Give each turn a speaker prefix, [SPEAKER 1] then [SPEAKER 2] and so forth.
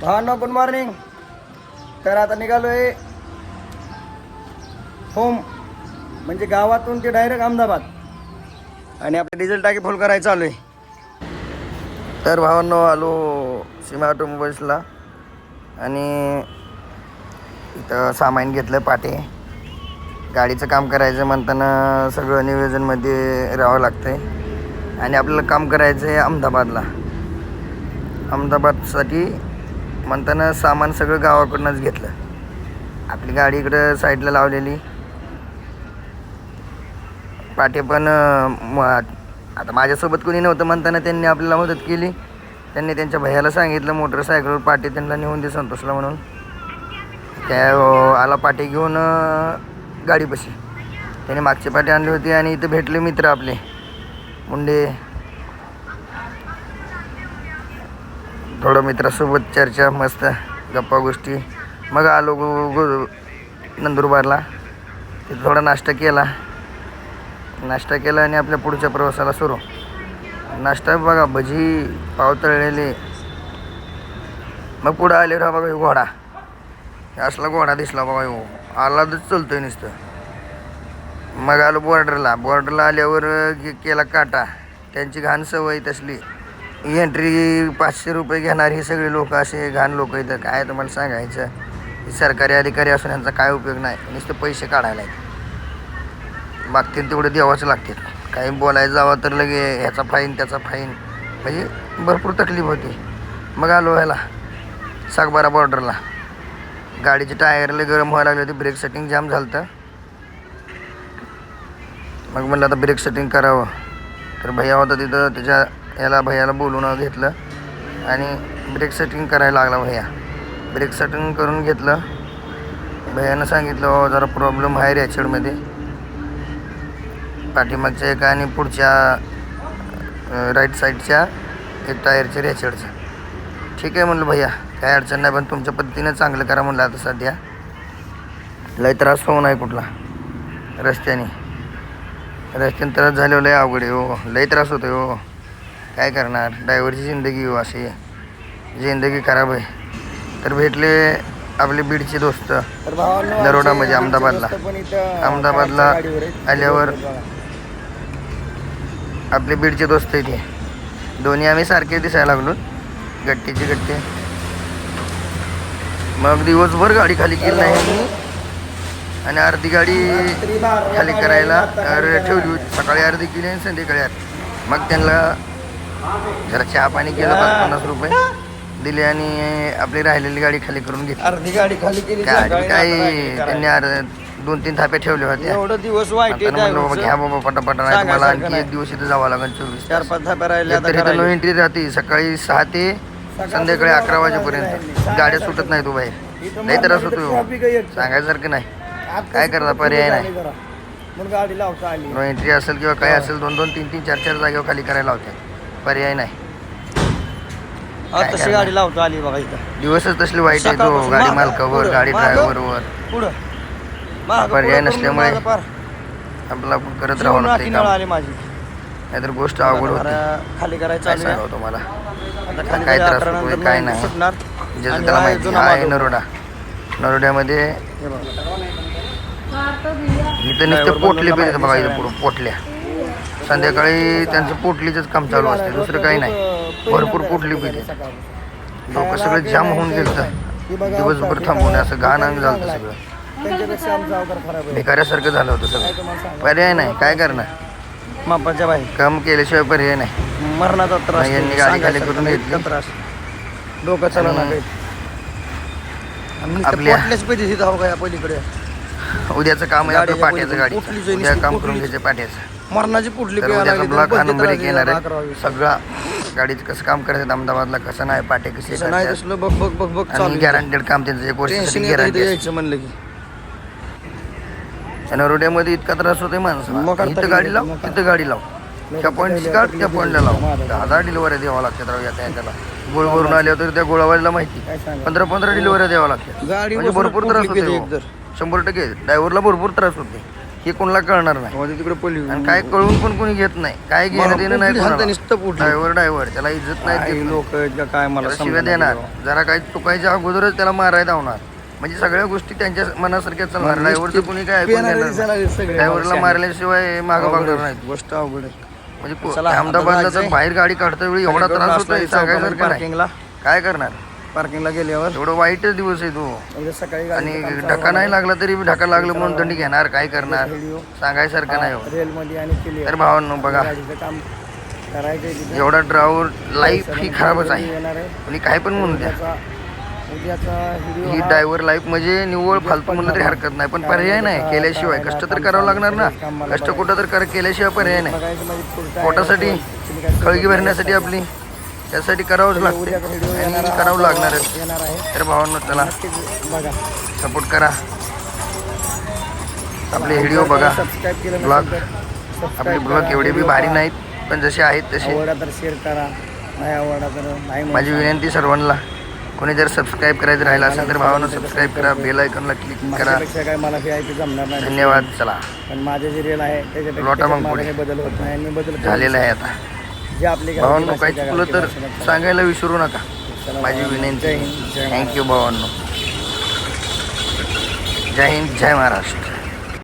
[SPEAKER 1] भावांनो good morning तर आता निघालोय होम म्हणजे गावातून ते डायरेक्ट अहमदाबाद. आणि आपले डिझेल टाकी फुल करायचं आलो आहे. तर भावांनो आलो सीमा ऑटोमोबाईल्सला आणि इथं सामान घेतलं पाटे. गाडीचं काम करायचं म्हणताना सगळं नियोजनमध्ये राहावं लागतंय. आणि आपल्याला काम करायचं आहे अहमदाबादला. अहमदाबादसाठी म्हणताना सामान सगळं गावाकडूनच घेतलं. आपली गाडी इकडं साईडला लावलेली. पाटे पण आता माझ्यासोबत कोणी नव्हतं म्हणताना त्यांनी आपल्याला मदत केली. त्यांनी त्यांच्या भैयाला सांगितलं मोटरसायकलवर पाटे त्यांना नेऊन दे संतोषला म्हणून. त्या आला पाटे घेऊन गाडीपाशी. त्याने मागचे पाटे आणले होते आणि इथं भेटले मित्र आपले. मुंडे थोडं मित्रासोबत चर्चा मस्त गप्पा गोष्टी. मग आलो गो गो नंदुरबारला. तिथं थोडा नाश्ता केला. नाश्ता केला आणि आपल्या पुढच्या प्रवासाला सुरू. नाश्ता बघा भजी पाव तळलेले. मग पुढं आले रा बघा घोडा. असला घोडा दिसला बघा ह्यो आलादच चलतोय नुसतं. मग आलो बॉर्डरला बॉर्डरला आल्यावर के- केला काटा. त्यांची घाण सवय तसली. एंट्री पाचशे रुपये घेणार हे सगळे लोक असे घाण लोक इथं. काय तुम्हाला सांगायचं? सरकारी अधिकारी असून यांचा काय उपयोग नाही. नुसतं पैसे काढायला आहेत. मागतील तेवढं द्यावंच लागतील. काही बोलायचं जावं तर लगे ह्याचा फाईन त्याचा फाईन म्हणजे भरपूर तकलीफ होती. मग आलो ह्याला सागबारा बॉर्डरला गाडीचे टायरला गरम व्हायला लागले होते. ब्रेक सेटिंग जाम झालं तर मग म्हणलं आता ब्रेक सेटिंग करावं. तर भैया होता तिथं त्याच्या याला भैयाला बोलून घेतलं आणि ब्रेक सेटिंग करायला लागला भैया. ब्रेक सेटिंग करून घेतलं. भैयानं सांगितलं हो जरा प्रॉब्लेम आहे रॅचेडमध्ये. पाठीमागच्या एका आणि पुढच्या राईट साईडच्या एक टायरच्या रॅचेडच्या ठीक आहे म्हणलं भैया काय अडचण नाही पण तुमच्या पद्धतीनं चांगलं करा म्हणलं आता सध्या. लय त्रास होऊ नाही कुठला. रस्त्याने. रस्त्याने त्रास झालेलं लय अवघड आहे हो. लय त्रास होतो हो. काय करणार? ड्रायव्हरची जिंदगी हो अशी. जिंदगी खराब आहे. तर भेटले आपले बीडचे दोस्त. नरोडामध्ये अहमदाबादला. अहमदाबादला आल्यावर आपले बीडचे दोस्त इथे दोन्ही आम्ही सारखे दिसायला लागलो. गट्टीचे गट्टे. मग दिवसभर गाडी खाली केली नाही. आणि अर्धी गाडी खाली करायला ठेवली सकाळी अर्धी केली आणि संध्याकाळी अर्धी मग त्यांना जरा चहा पाणी केलं पाच पन्नास रुपये. दिले आणि आपली राहिलेली गाडी खाली करून घेतली.
[SPEAKER 2] अर्धी गाडी खाली केली
[SPEAKER 1] गाडी काय? त्यांनी अर्ध दोन तीन
[SPEAKER 2] एवढं दिवस वाईट
[SPEAKER 1] आता म्हणलं बाबा घ्या बाबा पटापटा नाही मला आणखी एक दिवस इथं जावं लागेल चोवीस
[SPEAKER 2] चार पाच
[SPEAKER 1] तर इथं नो. एंट्री राहते सकाळी सहा ते संध्याकाळी अकरा वाजेपर्यंत. गाड्या सुटत नाही तो बाहेर त्रास होतो ह्यो. सांगायसारखं नाही. काय करता पर्याय नाही. नो एंट्री असेल किंवा काय असेल दोन दोन तीन तीन चार चार जागेवर खाली करायला होत्या पर्याय नाही.
[SPEAKER 2] तशी गाडी लावता आली बघा इथं.
[SPEAKER 1] दिवसच तसले वाईट आहे तो गाडी मालकावर गाडी. ड्रायव्हरवर
[SPEAKER 2] पुढं.
[SPEAKER 1] पर्याय नसल्यामुळे आपला करत लागते
[SPEAKER 2] आली माझी.
[SPEAKER 1] नाहीतर गोष्ट अवघड होते.
[SPEAKER 2] खाली करायचं
[SPEAKER 1] तुम्हाला? काय त्रास होतोय, काय नाही.
[SPEAKER 2] आणि
[SPEAKER 1] त्याला माहिती आहे. नरोडा. नरोड्यामध्ये. इथं नुसतं पोटली पेरत बघा इथं पुढं पोटल्या. संध्याकाळी त्यांचं पोटलीच काम चालू असते दुसरं काही नाही. भरपूर पोटली पिते लोक सगळं जाम होऊन गेलं दिवसभर थांबवणे असं घाण अंग झालं सगळं. भिकाऱ्यासारखं झालं होतं सगळं. पर्याय नाही काय करणार?
[SPEAKER 2] मापाच्या
[SPEAKER 1] काम केल्याशिवाय पर्याय नाही.
[SPEAKER 2] मरणाचा त्रास
[SPEAKER 1] यांनी गाडी खाली करून घेतली.
[SPEAKER 2] त्रास. डोकं चालवणार
[SPEAKER 1] आपल्या-
[SPEAKER 2] पलीकडे.
[SPEAKER 1] उद्याचं काम आहे आपलं
[SPEAKER 2] गाडीच्या
[SPEAKER 1] पाट्याचं गाडी उद्या काम करून. घ्यायचं पाट्याचं.
[SPEAKER 2] मरणाची
[SPEAKER 1] तर
[SPEAKER 2] प्यायला
[SPEAKER 1] उद्याचा ब्लॉक हा नंबर एक येणार आहे. सगळा गाडीचं कसं काम करायचं अहमदाबादला कसं नाही पाटे कसे
[SPEAKER 2] बघ बघ बघ बघ
[SPEAKER 1] आणि
[SPEAKER 2] चालू
[SPEAKER 1] गॅरंटेड काम त्यांचं एक गॅरंटी
[SPEAKER 2] यायचं म्हणलं की.
[SPEAKER 1] नरोड्यामध्ये इतका त्रास होतोय
[SPEAKER 2] करता
[SPEAKER 1] इथं गाडी लाव. तिथं गाडी लाव. त्या पॉईंटची काढ त्या पॉईंटला लाव. दहा डिलिव्हऱ्या द्यावं लागतात राव येता त्याला गोळ भरून आले तर त्या गोळावालीला माहिती. पंधरा पंधरा डिलिव्हऱ्या द्यावं लागतात. म्हणजे
[SPEAKER 2] बसून
[SPEAKER 1] भरपूर त्रास
[SPEAKER 2] कुठली
[SPEAKER 1] होते हो.
[SPEAKER 2] एकतर.
[SPEAKER 1] शंभर टक्के ड्रायव्हरला भरपूर त्रास होते हे कोणाला कळणार नाही.
[SPEAKER 2] तिकडे पडली.
[SPEAKER 1] आणि काय कळून पण कोणी घेत नाही. काय घेणं देणं नाही ड्रायव्हर ड्रायव्हर त्याला इज्जत नाही.
[SPEAKER 2] लोक काय मला
[SPEAKER 1] शिव्या देणार. जरा काही चुकायच्या अगोदरच त्याला मारायला धावणार म्हणजे सगळ्या गोष्टी त्यांच्या मनासारख्या चालणार. ड्रायव्हरचं कोणी काय ड्रायव्हरला मारल्याशिवाय मागं बघणार नाही
[SPEAKER 2] गोष्ट अवघड
[SPEAKER 1] म्हणजे अहमदाबादला तर. बाहेर गाडी काढता वेळी एवढा त्रास होतोय सांगायसारखं नाही. काय करणार?
[SPEAKER 2] पार्किंगला गेल्यावर.
[SPEAKER 1] एवढं वाईटच दिवस आहे तो.
[SPEAKER 2] सकाळी
[SPEAKER 1] आणि ढका नाही लागला तरी ढका लागलं म्हणून दंडी घेणार काय करणार? सांगायसारखं नाही हो.
[SPEAKER 2] रेलमध्ये आणि केली
[SPEAKER 1] तर भावांनो बघा.
[SPEAKER 2] गाडीचं काम करायचं तिथे.
[SPEAKER 1] एवढा ड्रायव्हर लाईफ ही खराबच आहे.
[SPEAKER 2] येणार आहे.
[SPEAKER 1] कोणी काय पण म्हणू द्या.
[SPEAKER 2] उद्याचा उद्याचा व्हिडिओ
[SPEAKER 1] ही ड्रायव्हर लाईफ म्हणजे निव्वळ फालतू म्हणलं तरी हरकत नाही. पण पर्याय नाही केल्याशिवाय. कष्ट तर करावं लागणार ना. कष्ट कुठं तर कर केल्याशिवाय पर्याय नाही.
[SPEAKER 2] बघायचं म्हणजे पुढचा
[SPEAKER 1] पोटासाठी
[SPEAKER 2] तुम्ही काय
[SPEAKER 1] खळगी भरण्यासाठी आपली. त्यासाठी करावंच लागते आणि
[SPEAKER 2] येणार
[SPEAKER 1] करावं लागणारच
[SPEAKER 2] येणार आहे.
[SPEAKER 1] तर भावांनो चला.
[SPEAKER 2] बघा.
[SPEAKER 1] सपोर्ट करा. आपले व्हिडिओ बघा.
[SPEAKER 2] तर
[SPEAKER 1] आपले ब्लॉग. एवढे बी भारी. नाहीत पण जसे आहेत तसे.
[SPEAKER 2] तर शेअर करा. नाही आवडला तर
[SPEAKER 1] माझी विनंती सर्वांना कोणी जर सबस्क्राईब करायचं राहिलं असेल तर भावानं सबस्क्राईब करा बेल आयकॉनला क्लिक करा.
[SPEAKER 2] काय मला ऐकू जमणार नाही.
[SPEAKER 1] धन्यवाद चला.
[SPEAKER 2] पण माझे जे रेल आहे. काही बदल होत नाही. आणि मी बदल.
[SPEAKER 1] झालेलं आहे आता.
[SPEAKER 2] जे आपली
[SPEAKER 1] भावांनो काही चुकलं तर सांगायला विसरू नका. माझी विनंती. थँक्यू भावांनो. जय हिंद जय महाराष्ट्र.